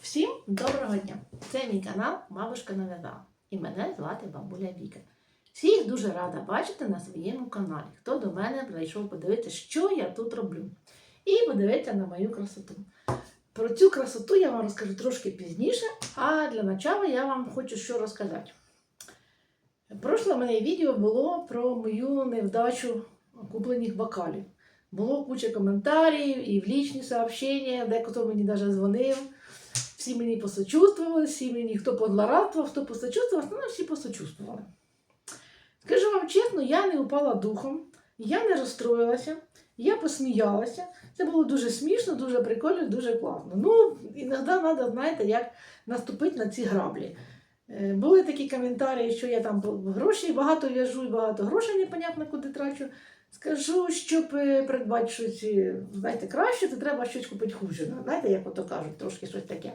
Всім доброго дня! Це мій канал Бабушка навязала. І мене звати бабуля Віка. Всіх дуже рада бачити на своєму каналі. Хто до мене прийшов подивитися, що я тут роблю. І подивитися на мою красоту. Про цю красоту я вам розкажу трошки пізніше, а для начала я вам хочу що розказати. Прошле мене відео було про мою невдачу куплених бокалів. Було куча коментарів і в лічні сообщення, дехто мені навіть дзвонив. Всі мені посочувствували, всі мені хто подларатував, хто посочувствував, ну всі посочувствували. Скажу вам чесно, я не упала духом, я не розстроїлася, я посміялася. Це було дуже смішно, дуже прикольно, дуже класно. Ну, іноді треба, знаєте, як наступити на ці граблі. Е, Були такі коментарі, що я там грошей багато в'яжу і багато грошей непонятно куди трачу. Скажу, щоб е, придбати щось, е, знаєте, краще, то треба щось купити хуже. Ну, Знаєте, як ото кажуть, трошки щось таке.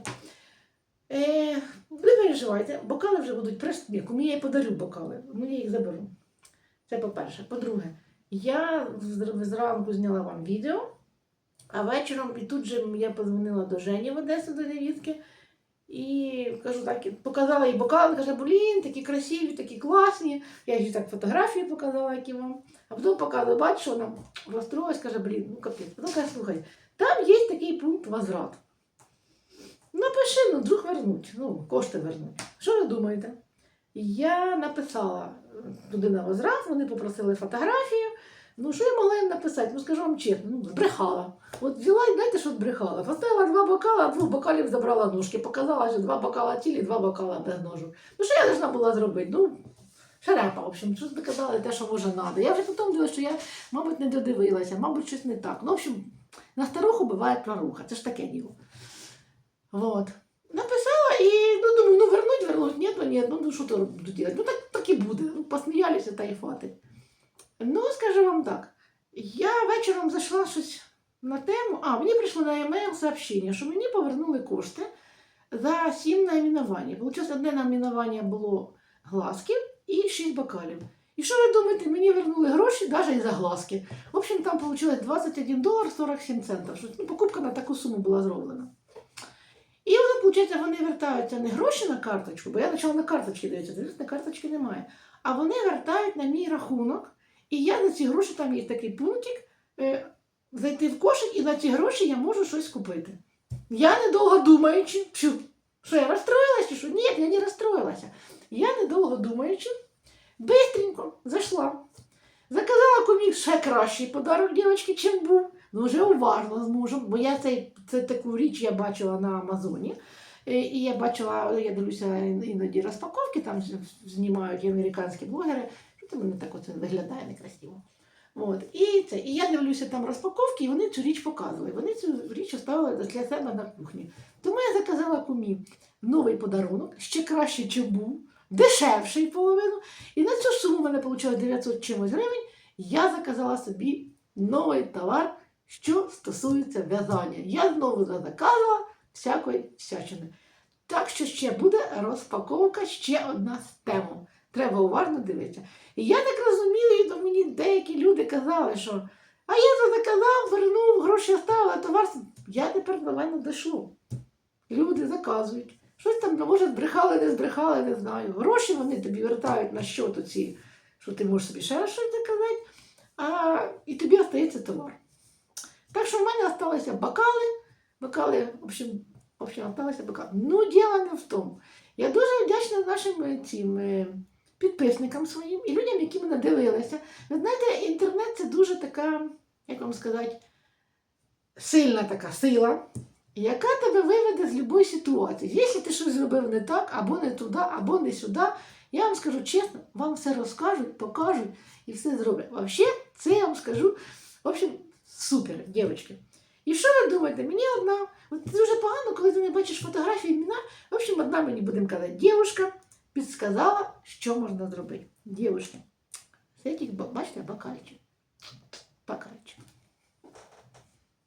Е, не переживайте, бокали вже будуть пресні. Кому я подарю бокали, ну я їх заберу. Це по-перше. По-друге, я зранку зняла вам відео, а вечором і тут же я подзвонила до Жені в Одесу до невістки. І кажу так, показала їй бокали, каже, блін, такі красиві, такі класні. Я їй так фотографії показала, які вам. А потім показую, бачу, що вона розстроїлась, каже, блін, ну капець. Потім каже, слухай, там є такий пункт возврат. Напиши, ну, вдруг вернуть, ну, кошти вернуть. Що ви думаєте? Я написала туди на возврат, вони попросили фотографію. Ну, що я могла їм написати? Ну, скажу вам чесно, ну, збрехала. От взяла і знаєте, що збрехала? Поставила два бокала, двох бокалів забрала ножки, показала, що два бокала тілі, два бокала без ножок. Ну, що я должна була зробити? Ну, шарепа, в общем, щось доказали те, що може надо. Я вже потім дивилася, що я, мабуть, не додивилася, мабуть, щось не так. Ну, в общем, на старуху буває проруха, це ж таке діло. Вот. Написала і ну, думаю, ну вернуть, вернуть, ні, то ні, ну, ну що то делать? Ну так, так і буде. Ну, посміялися та й хватить. Ну, скажу вам так, я вечором зайшла щось на тему, а мені прийшло на e-mail сообщення, що мені повернули кошти за сім найменувань. Получилось, одне найменування було глазків і шість бокалів. І що ви думаєте, мені вернули гроші навіть і за глазки. В общем, там вийшло 21 долар 47 центів. Щось, Ну, покупка на таку суму була зроблена. І вони, виходить, вони вертаються не гроші на карточку, бо я почала на карточки дивитися, дивлюсь, на карточки немає. А вони вертають на мій рахунок, і я на ці гроші, там є такий пунктик, е, зайти в кошик, і на ці гроші я можу щось купити. Я недовго думаючи, що, що я розстроїлася, чи що? Ні, я не розстроїлася. Я недовго думаючи, бистренько зайшла. Заказала комік ще кращий подарок дівчинки, чим був. Ну, вже уважно з мужем, бо я цей, це таку річ я бачила на Амазоні. Е, І я бачила, я дивлюся іноді розпаковки, там знімають і американські блогери, що це мене так оце виглядає некрасиво. От. І, це, і я дивлюся там розпаковки, і вони цю річ показували. Вони цю річ оставили для себе на кухні. Тому я заказала кумі новий подарунок, ще краще, чим був, дешевший половину. І на цю суму в мене вийшло 900 чимось гривень. Я заказала собі новий товар, що стосується в'язання. Я знову заказала всякої всячини. Так що ще буде розпаковка, ще одна з тем. Треба уважно дивитися. І я так розумію, деякі люди казали, що а я це заказав, вернув, гроші оставила, товар. Я тепер до мене дійшло. Люди заказують. Щось там, ну, може, збрехали, не збрехали, не знаю. Гроші вони тобі вертають на щот оці, що ти можеш собі ще щось заказати, а і тобі остається товар. Так що в мене залишилися бокали, бокали, в общем, в общем, осталося бокали. Ну, діло не в тому. Я дуже вдячна нашим цим е, підписникам своїм і людям, які мене дивилися. Ви знаєте, інтернет це дуже така, як вам сказати, сильна така сила, яка тебе виведе з будь-якої ситуації. Якщо ти щось зробив не так, або не туди, або не сюди, я вам скажу чесно, вам все розкажуть, покажуть і все зроблять. Взагалі, це я вам скажу, в общем, супер, дівчатки. І що ви думаєте? Мені одна, от дуже погано, коли ти не бачиш фотографії імена. В общем, одна мені будемо казати, дівчинка підсказала, що можна зробити. Дівчинка, з бачите, бокальчик. Бокальчик.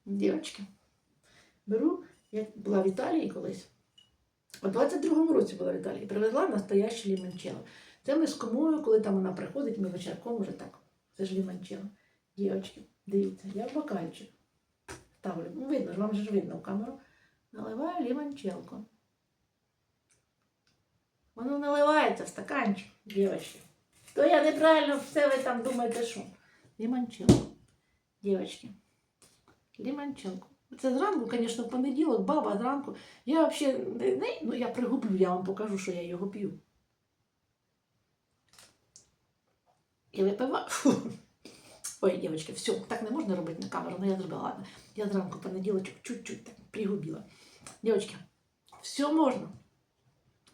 Дівчатки. Беру, я була в Італії колись. У 22-му році була в Італії. Привезла настояще лімончелло. Це ми з комою, коли там вона приходить, ми вечірком вже так. Це ж лімончелло. Дівчатки, дивіться, я бокальчик ставлю. Ну, видно вам же ж видно в камеру. наливаю лимончелку. Воно наливається в стаканчик, дівчатки. То я неправильно все ви там думаєте, що? Лимончелку. Дівчатки. Лимончелку. Це зранку, звісно, в понеділок, баба зранку. Я взагалі не, ну я пригублю, я вам покажу, що я його п'ю. І випиваю. Ой, дівчатки, все, так не можна робити на камеру, але я зробила. Ладно. Я зранку понеділочок чуть-чуть так пригубила. Девочки, все можна.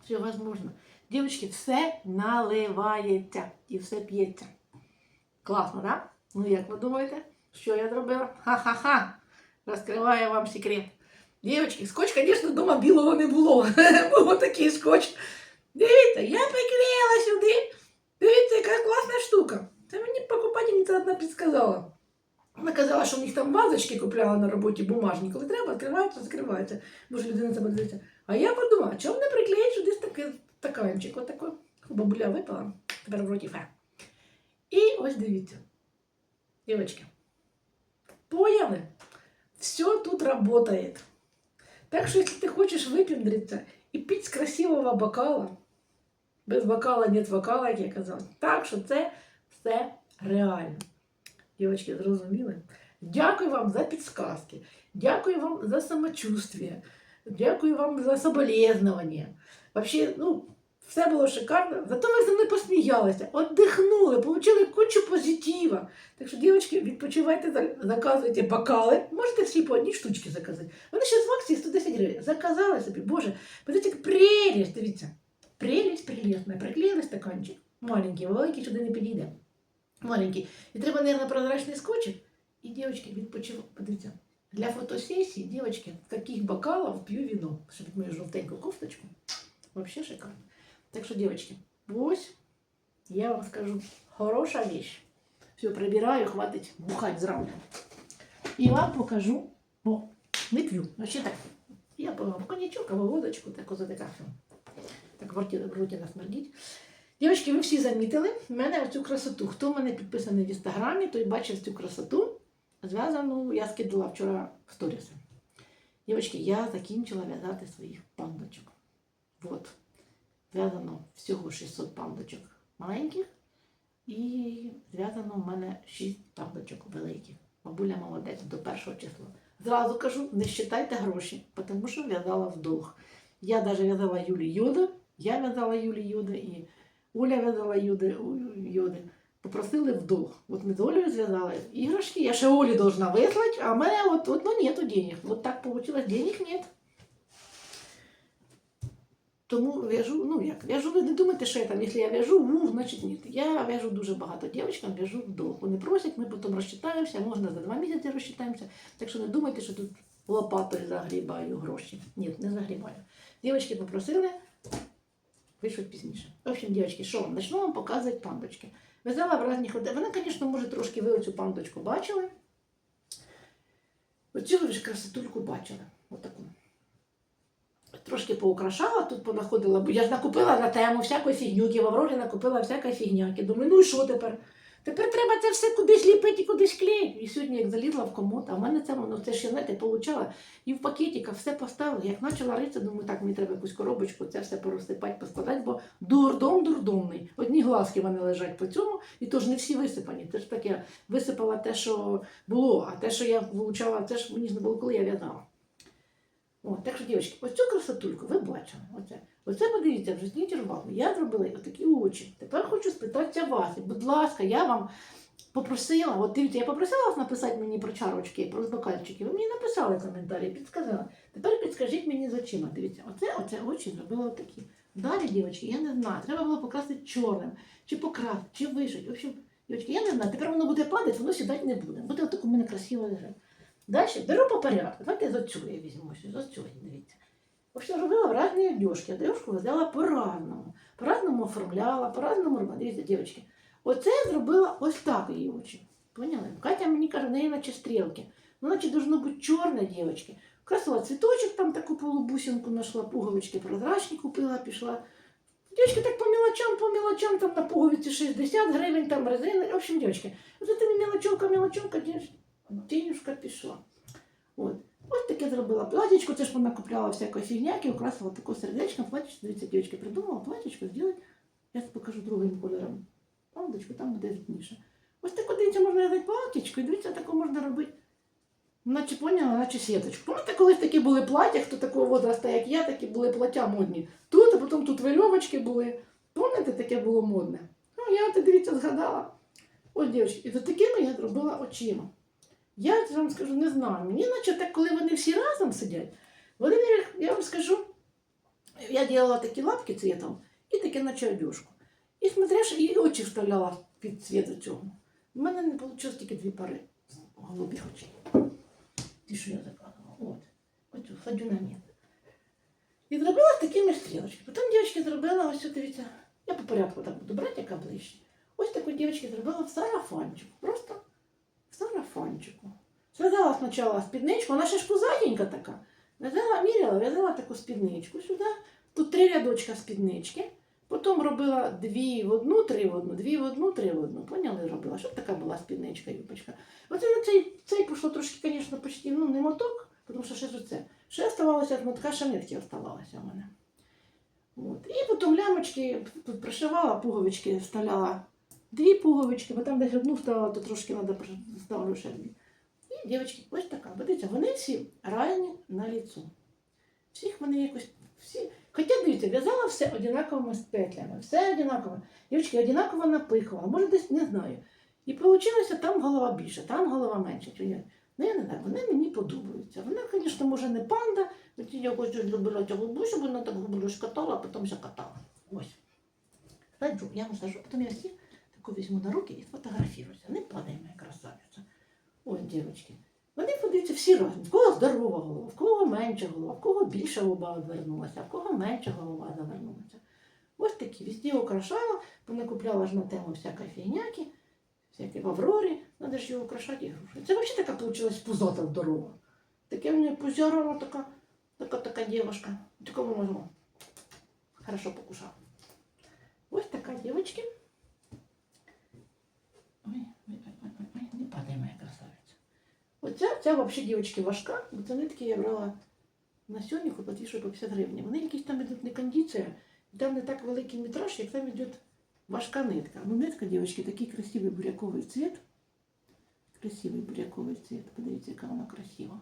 Все возможно. Девочки, все наливається і все п'ється. Класно, да? Ну як ви думаєте, що я зробила? Ха-ха-ха! Розкриваю вам секрет. Дівчатки, скотч, звісно, вдома білого не було. Був такий скотч. Дивіться, я приклеїла сюди. Дивіться, яка класна штука. Це мені покупательниця одна підсказала. Вона казала, що в них там вазочки купляла на роботі бумажні. Коли треба, відкриваються, закриваються. Може, людина себе дивиться. А я подумала, чому не приклеїть сюди такий стаканчик? Отако бабуля випала, тепер в роті фе. І ось дивіться. Дівчатки, поняли? Все тут работает. Так что, если ты хочешь выпендриться и пить с красивого бокала, без бокала нет вокала, як я казала. Так що це все реально. Дівчатки, зрозуміли? Дякую вам за підсказки. Дякую вам за самочувствие. Дякую вам за соболезновання. Вообще, ну, все було шикарно. Зато ви зі мною посміялися, віддихнули, отримали кучу позитива. Так що, дівчатки, відпочивайте, за- заказуйте бокали. Можете всі по одній штучці заказати. Вони ще в акції 110 гривень. Заказали собі, боже, подивіться, як прелість, дивіться. Прелість прелестна. Приклеїли стаканчик. Маленький, великий сюди не підійде. Маленький. І треба, мабуть, прозрачний скотчик. І, дівчатки, відпочивайте. Подивіться. Для фотосесії, девочки, таких бокалах п'ю вино. Щоб мою жовтеньку кофточку. Вообще шикарно. Так що, девочки, ось, я вам скажу, хороша вещь. Все, прибираю, хватить бухать зранку. І вам покажу, бо не п'ю. Вообще так. Я пила коньячок або водочку, так ось така. Так в роті, в роті. Дівчатки, ви всі замітили в мене оцю красоту. Хто мене підписаний в інстаграмі, той бачив цю красоту. Зв'язану, я скидала вчора в сторіси. Дівчатки, я закінчила в'язати своїх пандочок. От. Зв'язано всього 600 пандочок маленьких. І зв'язано в мене 6 пандочок великих. Бабуля молодець до першого числа. Зразу кажу, не считайте гроші, тому що в'язала в долг. Я навіть в'язала Юлі Йода, я в'язала Юлі Йода і Оля в'язала Юди, Йоди. Попросили в долг. От ми з Олею зв'язали іграшки, я ще Олі должна вислати, а в мене от, от ну, нету денег. Вот так получилось, денег нет. Тому в'яжу, ну як, в'яжу, ви не думайте, що я там, якщо я в'яжу, ну, значить ні. Я в'яжу дуже багато дівчатам, в'яжу в долг. Вони просять, ми потім розчитаємося, можна за два місяці розчитаємося. Так що не думайте, що тут лопатою загрібаю гроші. Ні, не загрібаю. Дівчатки попросили, вийшов пізніше. В общем, дівчатки, що вам? Почну вам показувати пандочки. В'язала в різних людей. Вона, звісно, може трошки ви оцю панточку бачили. Оцю ви ж красотульку бачили. Отаку. Трошки поукрашала, тут понаходила, бо я ж накупила на тему всякої фігнюки, в Аврорі накупила всякої фігняки. Думаю, ну і що тепер? Тепер треба це все кудись ліпити і кудись клеїти. І сьогодні, як залізла в комод, а в мене це воно це ще знаєте, получала. І в пакетиках все поставила. Як почала ритися, думаю, так, мені треба якусь коробочку, це все порозсипати, поскладати, бо дурдом дурдомний. Одні глазки вони лежать по цьому, і то ж не всі висипані. Це ж таке висипала те, що було, а те, що я вилучала, це ж мені ж не було, коли я в'язала. О, так що, дівчатки, ось цю красотульку ви бачили. Оце. Оце подивіться, вже зніть увагу. Я зробила отакі очі. Тепер хочу спитатися вас. Будь ласка, я вам попросила, от дивіться, я попросила вас написати мені про чарочки, про бокальчики. Ви мені написали коментарі, підсказали. Тепер підскажіть мені з очима. Дивіться, оце, оце очі зробила отакі. Далі, дівчатки, я не знаю. Треба було покрасити чорним, чи покрасити, чи вишити. В общем, дівчатки, я не знаю. Тепер воно буде падати, воно сідати не буде. Буде отак у мене красиво лежати. Далі беру по порядку. Давайте з оцю я візьму. З оцю, дивіться. В общем, робила в різні одежки. Одежку взяла по-разному. По-разному оформляла, по-разному робила. Дивіться, дівчатки. Оце я зробила ось так її очі. Поняли? Катя мені каже, в неї наче стрілки. Ну, значить, должно бути чорне, дівчатки. Красила цвіточок, там таку полубусинку знайшла, пуговички прозрачні купила, пішла. Дівчатки так по мелочам, по мелочам, там на пуговиці 60 гривень, там резини. В общем, дівчатки, от этими мелочовка, мелочовка, Денежка пішла. От. Ось таке зробила платічко, це ж вона купляла всякої фігняки, украсила таку сердечко, платічко, дивіться, дівчатки, придумала платічко зробити. Я покажу другим кольором. Пандочку, там буде видніше. Ось таку, дивіться, можна в'язати платічко, і дивіться, таку можна робити. Наче поняла, наче сіточку. Пам'ятаєте, колись такі були плаття, хто такого возраста, як я, такі були плаття модні. Тут, а потім тут вильовочки були. Пам'ятаєте, таке було модне. Ну, я от, дивіться, згадала. Ось, дівчатки, і за такими я зробила очима. Я вам скажу, не знаю. Мені наче так, коли вони всі разом сидять, вони, я вам скажу, я робила такі лапки цвітом і таке наче одежку. І смотриш, і очі вставляла під цвіт цього. У мене не вийшло тільки дві пари голубих очей. Ті, що я заказувала. От. Оцю садю на нет. І зробила такими стрілочками. Потім дівчатки зробила, ось дивіться, я по порядку так буду брати, яка ближче. Ось таку дівчатки зробила в сарафанчику. Просто сарафанчику. Зв'язала спочатку спідничку, вона ще ж пузатенька така. В'язала, міряла, в'язала таку спідничку сюди. Тут три рядочка спіднички. Потім робила дві в одну, три в одну, дві в одну, три в одну. Поняли, робила? Щоб така була спідничка, юбочка. Оце цей, цей пішло трошки, звісно, почти, ну, не моток, тому що ще ж оце. Ще оставалося від мотка, нитки оставалося у мене. От. І потім лямочки пришивала, пуговички вставляла дві пуговички, бо там десь одну вставила, то трошки треба ставлю ще дві. І дівчатки, ось така. Дивіться, вони всі ранні на ліцу. Всіх вони якось всі. Хоча дивіться, в'язала все однаковими петлями, все однаково. Дівчатки, однаково напихувала, може десь не знаю. І вийшло там голова більше, там голова менше. Ну, я не знаю, вони мені подобаються. Вона, звісно, може не панда, я хочу любила цього бо вона так гублю катала, а потім закатала. Ось. Я вам сажу, потім я всі таку візьму на руки і сфотографіруюся. Не падає моя красавиця. Ось, дівчатки. Вони подивіться всі разом. В кого здорова голова, в кого менша голова, в кого більша голова одвернулася, в кого менша голова завернулася. Ось такі везде украшала, вона купляла ж на тему всякої фігняки, всякі в Аврорі, треба ж його украшати ігрушки. Це взагалі така вийшла пузата здорова. Таке в неї пузяра, така, така, така дівчинка. Такого можу. Хорошо покушала. Ось така дівчинка. Ой, ой, ой, ой, ой, ой, не падай моя красавиця. Оця, ця взагалі дівчатки важка, бо це нитки я брала на сьогодні, платіше по 50 гривень. Вони якісь там йдуть не кондиція, і там не так великий метраж, як там йде важка нитка. Ну, нитка, дівчатки, такий красивий буряковий цвіт. Красивий буряковий цвіт. Подивіться, яка вона красива.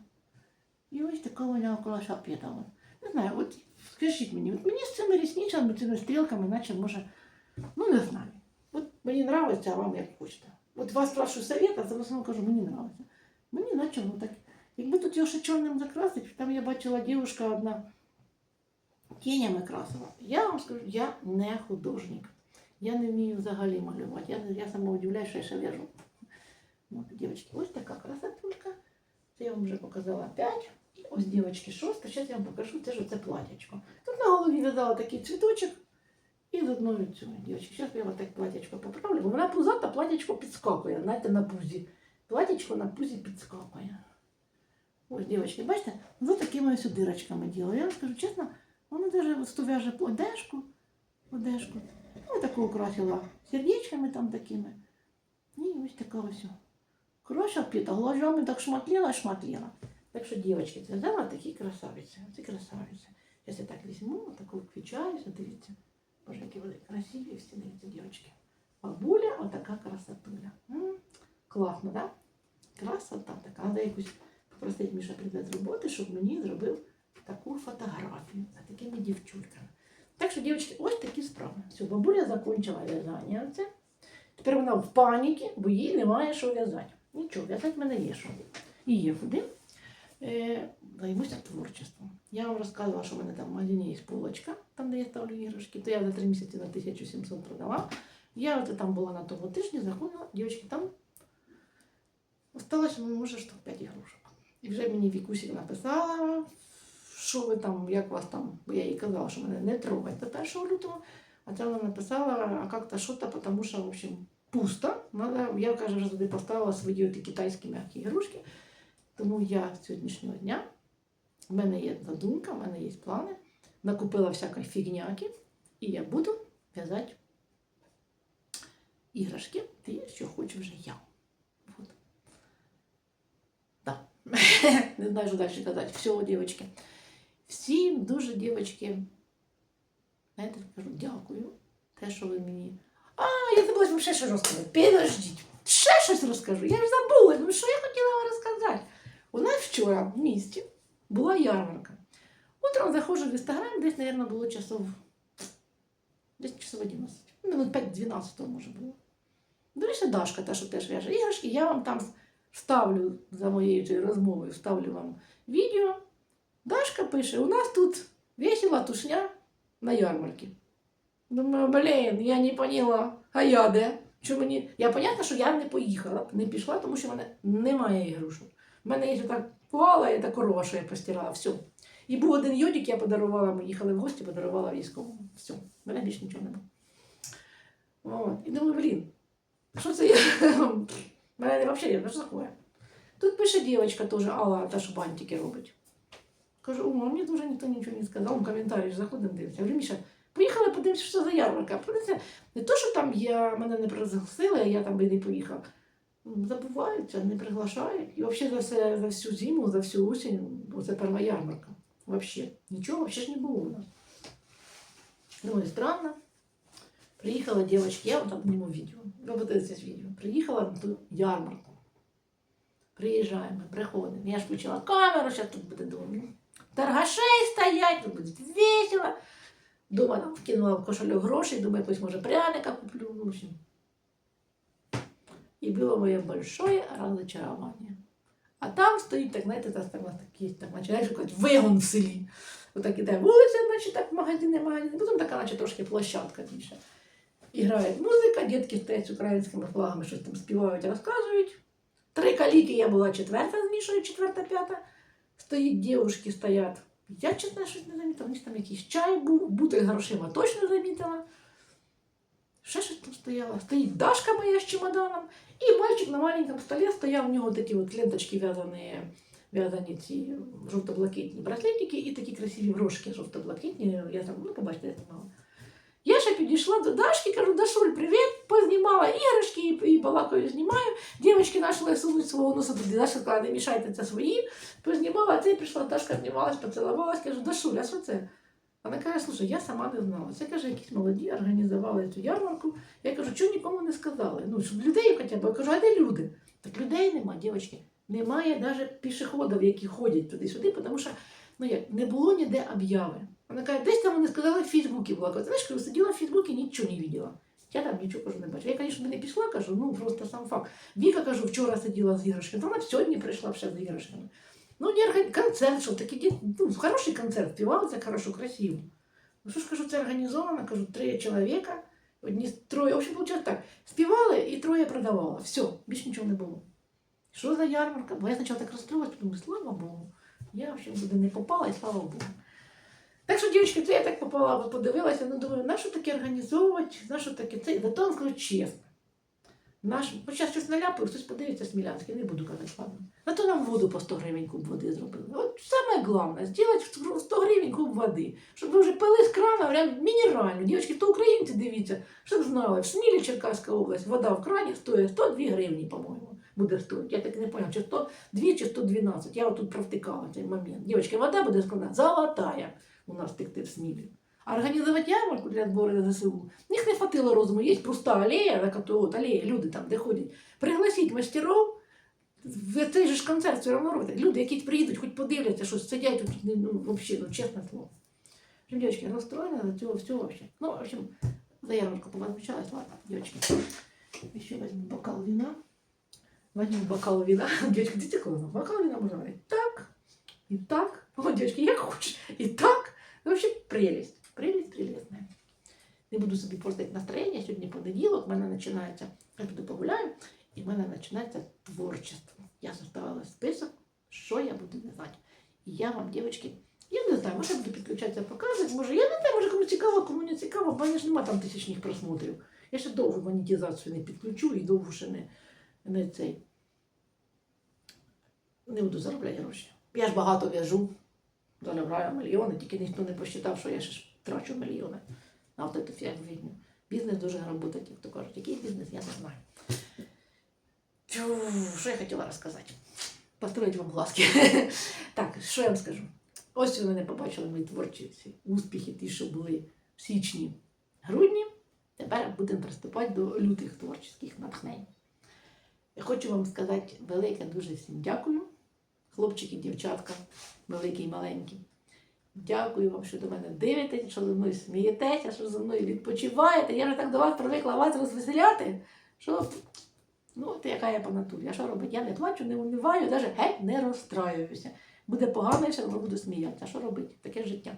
І ось така вона около шапета. От. Не знаю, от скажіть мені, от мені з цими рісничами, цими стрілками, наче може, ну не знаю. Мені подобається, а вам як хочете. От вас прошу совет, а за основному кажу, мені подобається. Мені наче ну так. Якби тут його ще чорним закрасити, там я бачила дівчинка одна тінями красила. Я вам скажу, я не художник. Я не вмію взагалі малювати. Я, я сама удивляюсь, що я ще в'яжу. От, дівчатки, ось така красотулька. Це я вам вже показала 5. І ось, дівчатки, шоста. Зараз я вам покажу, це ж оце платячко. Тут на голові в'язала такий цвіточок. І з одною цю, дівчатки. Зараз я так платячко поправлю, вона пузата, платячко підскакує, знаєте, на пузі. Платічко на пузі підскакує. Ось, дівчатки, бачите, ось такими ось дирочками ділаю. Я вам скажу чесно, вона ось ту в'яже одежку, одежку. Ну, таку украсила сердечками там такими. І ось така ось. Хороша піта, глажами так шматліла, шматліла. Так що, дівчатки, це взяла такі красавиці. Це красавиці. Зараз я так візьму, таку включаюся, дивіться. Боже, які вони красиві всі, дивіться, дівчатки. Бабуля, отака красотуля. Класно, так? Да? Красота така. Треба якусь попросити Міша з роботи, щоб мені зробив таку фотографію за такими дівчульками. Так що, дівчатки, ось такі справи. Все, бабуля закінчила в'язання. Це. Тепер вона в паніці, бо їй немає що в'язати. Нічого, в'язати мене є що. І є куди. Е, займуся творчеством. Я вам розказувала, що в мене там в магазині є полочка, там, де я ставлю іграшки, то я за три місяці на 1700 продала. Я от там була на тому тижні, заходила, дівчатки, там осталось, ну, може, штук 5 ігрушок. І вже мені Вікусік написала, що ви там, як вас там, бо я їй казала, що мене не трогать до 1 лютого. А це вона написала, а як-то що-то, тому що, в общем, пусто. Я, каже, вже туди поставила свої оті китайські м'які ігрушки. Тому я сьогоднішнього дня, в мене є задумка, в мене є плани, накупила всякої фігняки, і я буду в'язати іграшки, ті, що хочу вже я. От. Так. Не знаю, що далі казати. Всього, дівчатки. Всім дуже, дівчатки, знаєте, кажу, дякую. Те, що ви мені. А, я забула вам ще щось розказати. Підождіть. Ще щось розкажу. Я ж забула. Ну що я хотіла вам розказати? У нас вчора в місті була ярмарка. Утром заходжу в інстаграм, десь, мабуть, було часов. Десь часов 11. Ну, Минут 5-12 може було. Речі, Дашка, та, що теж в'яже іграшки, я вам там вставлю за моєю розмовою, вставлю вам відео. Дашка пише: у нас тут весела тушня на ярмарці. Думаю, блін, я не поняла, а я де? Що мені... Я понятно, що я не поїхала, не пішла, тому що в мене немає ігрушок. У мене є так коала і та корова, що я постирала, все. І був один йодик, я подарувала, ми їхали в гості, подарувала військовому. Все, в мене більше нічого не було. От. І думаю, блін, що це я? Мене не взагалі, що таке? Тут пише дівчинка теж, Алла, та що бантики робить. Кажу, о, мені дуже ніхто нічого не сказав, он коментарі заходимо, дивимося. Я говорю, Міша, поїхали, подивимося, що за ярмарка. Не то, що там я, мене не пригласили, я там би не поїхав. М, Забуваються, не приглашають. І взагалі за, все, за всю зиму, за всю осінь, це перша ярмарка. Взагалі. Нічого взагалі ж не було у нас. Думаю, странно. Приїхала дівчинка, я там зніму відео. Ви подивитесь відео. Приїхала на ту ярмарку. Приїжджаємо, приходимо. Я ж включила камеру, зараз тут буде думаю. Торгашей стоять, тут буде весело. Дома вкинула в кошельок грошей, думаю, якось може пряника куплю. В общем. І було моє большое розочарування. А там стоїть, так, знаєте, так, так, так, наче, знаєш, якийсь вигон в селі. Отак іде вулиця, значить, так, магазини, магазини. Потім така, наче трошки площадка більше. І грає музика, дітки стоять з українськими флагами, щось там співають, розказують. Три каліки, я була четверта, змішую, четверта, п'ята. Стоїть, дівушки стоять. Я, чесно, щось не замітила. Ніж там якийсь чай був, бутиль грошима точно замітила. Ще щось там стояло. Стоїть Дашка моя з чемоданом, і мальчик на маленькому столі стояв, у нього такі от ленточки в'язані, в'язані ці жовто-блакитні браслетики і такі красиві брошки жовто-блакитні. Я там, ну, побачите, я знімала. Я ще підійшла до Дашки, кажу, Дашуль, привіт, познімала іграшки і, і балакою знімаю. Дівчатки почали сунуть свого носа туди. Даша сказала, не мішайте це свої. Познімала, а це прийшла Дашка, знімалась, поцілувалась, кажу, Дашуль, а що це? Вона каже, слушай, я сама не знала. Це каже, якісь молоді організували цю ярмарку. Я кажу, чого нікому не сказали? Ну, щоб людей хоча б. Я кажу, а де люди? Так людей нема, дівчатки. Немає навіть пішоходів, які ходять туди-сюди, тому що ну як, не було ніде об'яви. Вона каже, десь там вони сказали, в Фейсбуці була. Знаєш, кажу, сиділа в Фейсбуці, нічого не бачила. Я там нічого кажу, не бачила. Я, звісно, не пішла, кажу, ну просто сам факт. Віка, кажу, вчора сиділа з іграшками, вона сьогодні прийшла ще з іграшками. Ну, не орган... концерт, що діти, ну, хороший концерт, співалося хорошо, красиво. Ну що ж кажу, це організовано, кажу, три чоловіка, одні троє. В общем, виходить так. Співали і троє продавали. Все, більше нічого не було. Що за ярмарка? Бо я спочатку так розстроїлась, думаю, слава Богу. Я взагалі туди не попала, і слава Богу. Так що, дівчатки, це я так попала, подивилася, ну думаю, на що таке організовувати, на що таке це. Зато вам скажу чесно. Наш, бо зараз щось наляпаю, хтось подивиться Смілянський, не буду казати, ладно. На то нам воду по 100 гривень куб води зробили. От саме головне, зробити 100 гривень куб води. Щоб ви вже пили з крана, прям мінеральну. Дівчатки, хто українці, дивіться, щоб знали, в Смілі Черкаська область, вода в крані стоїть 102 гривні, по-моєму, буде стоїть. Я так не поняла, чи 102 чи 112. Я отут провтикала цей момент. Дівчатки, вода буде складна, золотая у нас текти в Смілі. А організувати ярмарку для збору ЗСУ, них не хватило розуму. Є проста алея, от алея, люди там, де ходять. Пригласіть мастеров, в цей же ж концерт все одно робите. Люди, які приїдуть, хоч подивляться, що сидять тут, ну, взагалі, ну, чесне слово. В девочки, расстроена за цього всього вообще. Ну, в общем, за ярмарку повозмущалась, ладно, девочки. Еще возьму бокал вина. Возьму бокал вина. Девочки, видите, классно. Бокал вина можно говорить так, и так. Вот, девочки, як хочешь. И так. Ну, вообще, прелесть. Прелесть прелестная. Не буду собі портити настроєння. Сьогодні понеділок, в мене починається, я піду погуляю, і в мене починається творчество. Я составила список, що я буду в'язати. І я вам, дівчатки, я не знаю, може буду підключатися, показувати, може, я не знаю, може кому цікаво, кому не цікаво, бо мене ж немає там тисячних просмотрів. Я ще довго монетизацію не підключу і довго ще не, не цей. Не буду заробляти гроші. Я ж багато в'яжу, заробляю мільйони, тільки ніхто не посчитав, що я ще трачу мільйони на от эту фігню. Бізнес дуже работать, як то кажуть. Який бізнес, я не знаю. Фу, що я хотіла розказати? построїть вам глазки. так, що я вам скажу? Ось ви мене побачили мої творчі успіхи, ті, що були в січні, грудні. Тепер будемо приступати до лютих творчих натхнень. Я хочу вам сказати велике дуже всім дякую, хлопчики, дівчатка, великі і маленькі. Дякую вам, що до мене дивитесь, що зі мною смієтеся, що зі мною відпочиваєте. Я вже так до вас привикла вас розвеселяти, що ну, от яка я по натурі. А що робити? Я не плачу, не униваю, навіть геть не розстраююся. Буде погано, я все буду сміятися. А що робити? Таке життя.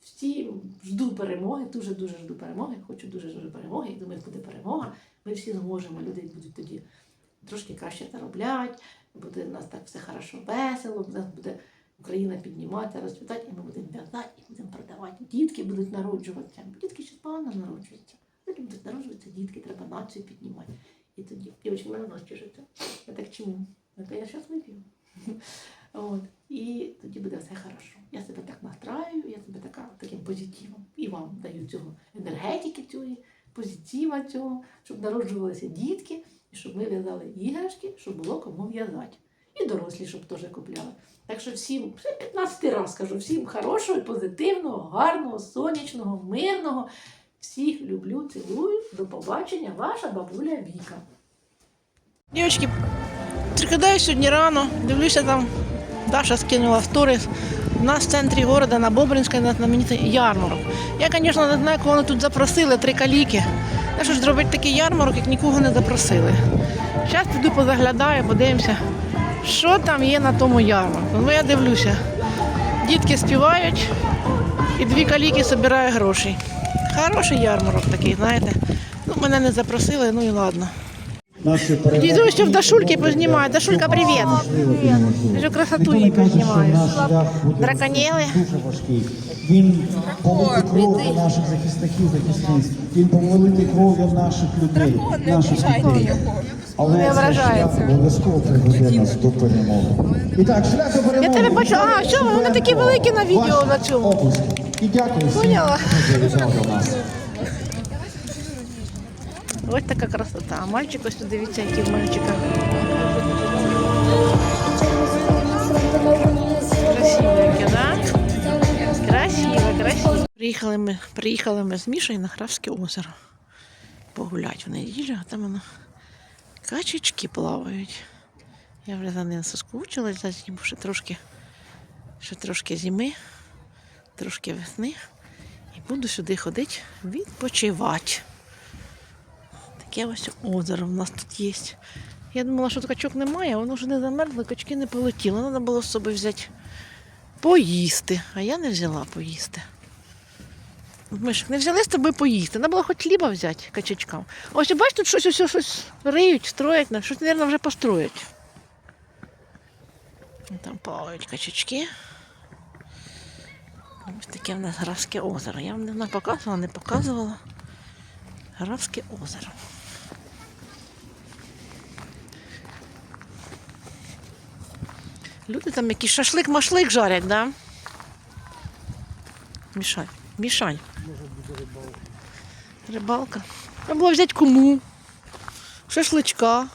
Всі жду перемоги, дуже-дуже жду перемоги, хочу дуже-дуже перемоги, і думаю, буде перемога. Ми всі зможемо, люди будуть тоді трошки краще заробляти, буде у нас так все хорошо, весело, у нас буде Україна підніматися, розцвітати, і ми будемо в'язати, і будемо продавати. Дітки будуть народжуватися. Дітки ще погано народжуються. Потім будуть народжуватися дітки, треба націю піднімати. І тоді, дівчинка, мене нос чешеться. Я так чому? Кажу, я зараз вип'ю. От. І тоді буде все хорошо. Я себе так настраю, я себе така, таким позитивом. І вам даю цього енергетики цієї, позитива цього, щоб народжувалися дітки, і щоб ми в'язали іграшки, щоб було кому в'язати. І дорослі, щоб теж купляли. Так що всім, вже 15 раз кажу, всім хорошого, позитивного, гарного, сонячного, мирного. Всіх люблю, цілую. До побачення, ваша бабуля Віка. Дівчатки, прикидаю сьогодні рано, дивлюся там, Даша скинула в. У нас в центрі міста на Бобринській на знаменитий ярмарок. Я, звісно, не знаю, кого вони тут запросили, три каліки. Та що ж зробити такий ярмарок, як нікого не запросили. Зараз піду позаглядаю, подивимося, що там є на тому ярмарку. Ну я дивлюся, дітки співають і дві каліки збирають гроші. Хороший ярмарок такий, знаєте. Ну, мене не запросили, ну і ладно. Діду, що в Дашульки познімаю. Дашулька, привіт. Вже красоту її познімаю. Драконіли. Він повелити кров'ю наших захисників, захисниць. Він повелити кров'ю наших людей, наших дітей. Але цей шлях обов'язково приведе нас до перемоги. І так, шлях до перемоги. Я тебе бачила. А, що? Вони такі великі на відео на цьому. Оплески. І дякую всім, Поняла. хто завітав до нас. Ось така красота. А мальчик ось тут дивіться, який в мальчика. Красиво, яке, да? Красиво, красиво. Приїхали ми, приїхали ми з Мішою на Хравське озеро. Погулять в неділю, а там воно качечки плавають. Я вже за ним соскучилась, за зиму ще трошки, ще трошки зими, трошки весни. І буду сюди ходити відпочивати. Таке ось озеро в нас тут є. Я думала, що качок немає, воно вже не замерзло, качки не полетіли. Треба було з собою взяти поїсти. А я не взяла поїсти. Ми ж не взяли з тобою поїсти. Треба було хоч хліба взяти качачкам. Ось бачиш, тут щось, ось, щось риють, строять, щось, мабуть, вже построять. Там плавають качачки. Ось таке в нас Графське озеро. Я вам не показувала, не показувала. Графське озеро. Люди там якийсь шашлик-машлик жарять, да? Мішай. Мішай. Рибалка. Треба було взяти кому. Шашличка.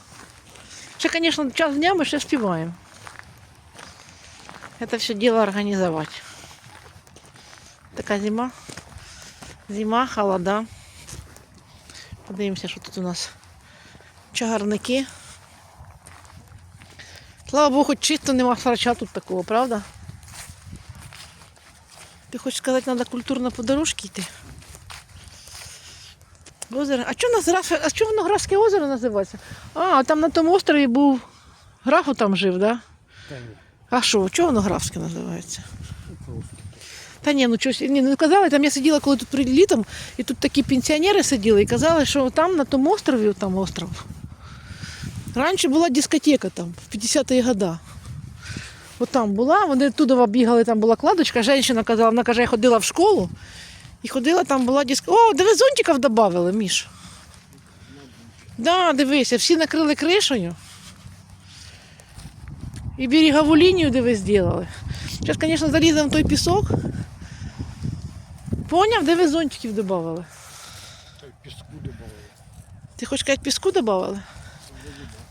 Ще, звісно, час дня ми ще співаємо. Это все дело организовать. Така зима. Зима, холода. Подивимося, що тут у нас. Чагарники. Слава Богу, хоч чисто нема срача тут такого, правда? Ти хочеш сказати, треба культурно по дорожці йти? Озеро. А що нас граф... а чого воно Графське озеро називається? А, там на тому острові був. Графу там жив, так? Да? А що, чого воно Графське називається? Та ні, ну щось, ні, ну казали, там я сиділа коли тут при літом, і тут такі пенсіонери сиділи і казали, що там на тому острові, там остров. Раніше була дискотека там, в 50-ті года. От там була, вони туди бігали, там була кладочка, жінка казала, вона каже, я ходила в школу і ходила, там була дискотека. О, диви, зонтиків додали, Міш. Да, дивися, всі накрили кришею. І берегову лінію диви зробили. Зараз, звісно, заліземо в той пісок. Поняв, де ви зонтиків додавали? Піску добавили. Ти хочеш сказати, піску додавали?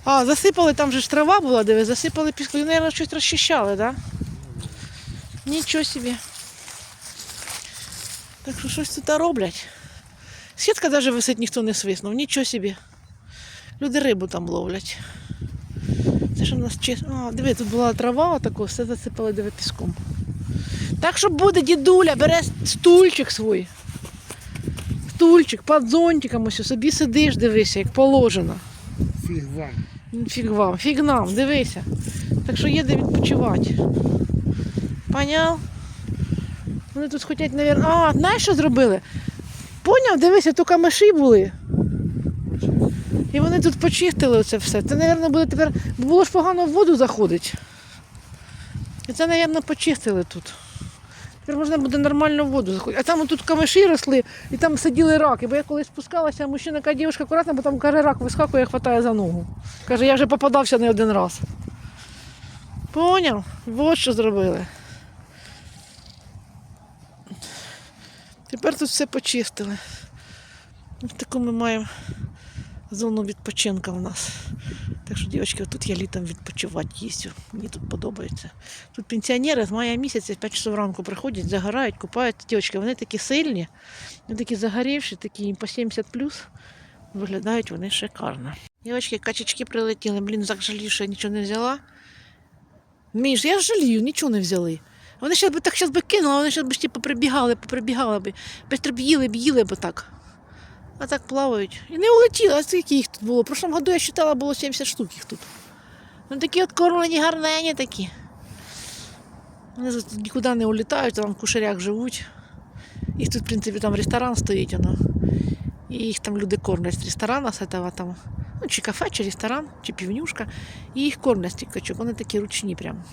А, засипали, там же ж трава була, диви, засипали піском. І, мабуть, щось розчищали, так? Да? Нічого собі. Так що щось тут роблять. Сітка навіть висить, ніхто не свиснув, нічого собі. Люди рибу там ловлять. Це ж у нас чесно. А, диви, тут була трава, отако, все засипали диви піском. Так що буде, дідуля, бере стульчик свій. Стульчик, під зонтиком ось собі сидиш, дивися, як положено. Фіг вам. Фіг вам, фіг нам, дивися. Так що є де відпочивати. Поняв? Вони тут хочуть, мабуть. А, знаєш, що зробили? Поняв, дивися, тут камиші були. І вони тут почистили це все. Це, мабуть, буде тепер. Було ж погано в воду заходить. І це, мабуть, почистили тут. Тепер можна буде нормально в воду заходити. А там тут камиші росли, і там сиділи раки. Бо я коли спускалася, мужчина каже, дівчинка акуратно, бо там каже, рак вискакує, хватає за ногу. Каже, я вже попадався не один раз. Поняв? Вот що зробили. Тепер тут все почистили. Ось таку ми маємо зону відпочинку в нас. Так що, дівчатки, тут я літом відпочивати їздю. Мені тут подобається. Тут пенсіонери з мая місяця 5 часов ранку приходять, загорають, купаються. Дівчатки, вони такі сильні, вони такі загорівші, такі їм по 70 плюс. Виглядають вони шикарно. Дівчатки, качечки прилетіли. Блін, так жалію, що я нічого не взяла. Між, я жалію, нічого не взяли. Вони ще би так щас би кинули, вони ще б типу, прибігали, прибігали би. Бистро б їли, б їли б так. А так плавають. І не улетіли, а скільки їх тут було? В прошлому году я считала, було 70 штук їх тут. Ну такі от кормлені, гарнені такі. Вони тут нікуди не улітають, там в кушарях живуть. Їх тут, в принципі, там ресторан стоїть, воно. І їх там люди кормлять з ресторана, з этого там, ну, чи кафе, чи ресторан, чи півнюшка. І їх кормлять з качок. Вони такі ручні прям.